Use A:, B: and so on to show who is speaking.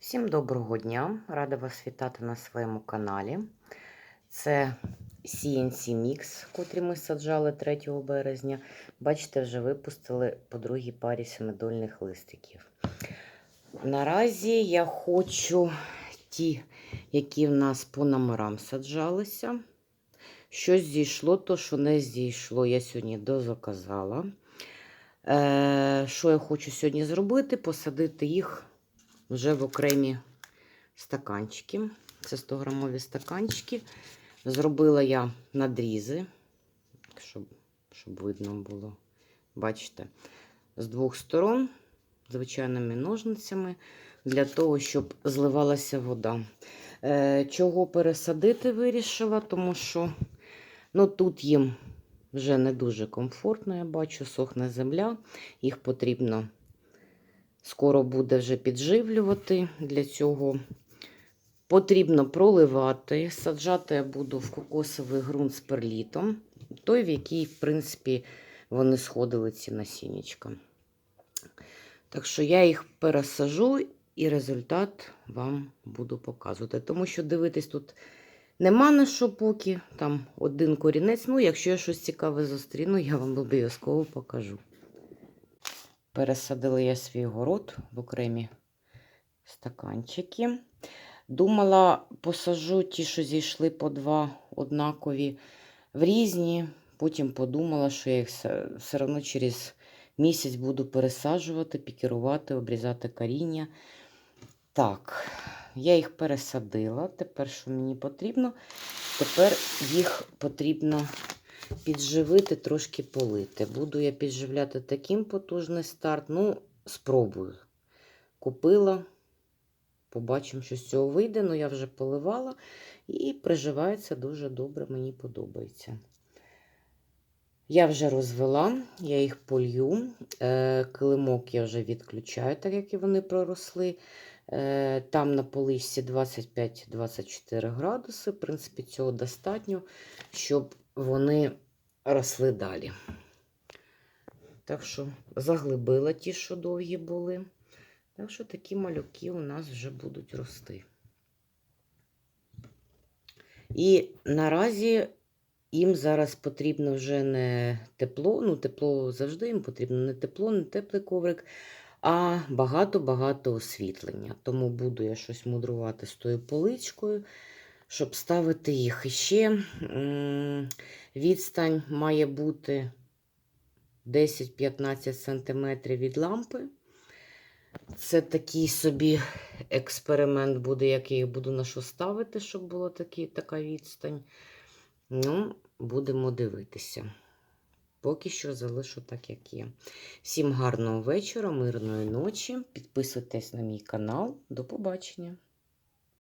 A: Всім доброго дня! Рада вас вітати на своєму каналі. Це CNC Mix, котрі ми саджали 3 березня. Бачите, вже випустили по другій парі семидольних листиків. Наразі я хочу ті, які в нас по номерам саджалися. Щось зійшло, то що не зійшло, я сьогодні дозаказала. Е, що я хочу сьогодні зробити? Посадити їх вже в окремі стаканчики. Це 100 грамові стаканчики. Зробила я надрізи, щоб, щоб видно було. Бачите, з двох сторон, звичайними ножницями, для того, щоб зливалася вода. Е, чого пересадити вирішила, тому що ну, тут їм вже не дуже комфортно, я бачу, сохне земля, їх потрібно скоро буде вже підживлювати. Для цього потрібно проливати. Саджати я буду в кокосовий ґрунт з перлітом, той, в який, в принципі, вони сходили ці насіннячка. Так що я їх пересажу і результат вам буду показувати. Тому що дивитись тут нема на що поки, там один корінець. Ну, якщо я щось цікаве зустріну, я вам обов'язково покажу. Пересадила я свій город в окремі стаканчики. Думала, посажу ті, що зійшли по два однакові в різні. Потім подумала, що я їх все, одно через місяць буду пересаджувати, пікірувати, обрізати коріння. Так, я їх пересадила. Тепер, що мені потрібно? Тепер їх потрібно підживити, трошки полити. Буду я підживляти таким потужний старт. Ну, спробую. Купила, побачимо, що з цього вийде. Ну, я вже поливала і приживається дуже добре, мені подобається. Я вже розвела, я їх полью. Е, Килимок я вже відключаю, так як і вони проросли. Е, Там на поличці 25-24 градуси. В принципі, цього достатньо, щоб вони росли далі. Так що заглибила ті, що довгі були. Так що такі малюки у нас вже будуть рости. І наразі їм зараз потрібно вже не тепло, ну, тепло завжди їм потрібно не тепло, не теплий коврик, а багато-багато освітлення. Тому буду я щось мудрувати з тою поличкою, щоб ставити їх. І ще відстань має бути 10-15 см від лампи. Це такий собі експеримент буде, як я їх буду на що ставити, щоб була такі, така відстань. Ну, будемо дивитися. Поки що залишу так, як є. Всім гарного вечора, мирної ночі. Підписуйтесь на мій канал. До побачення!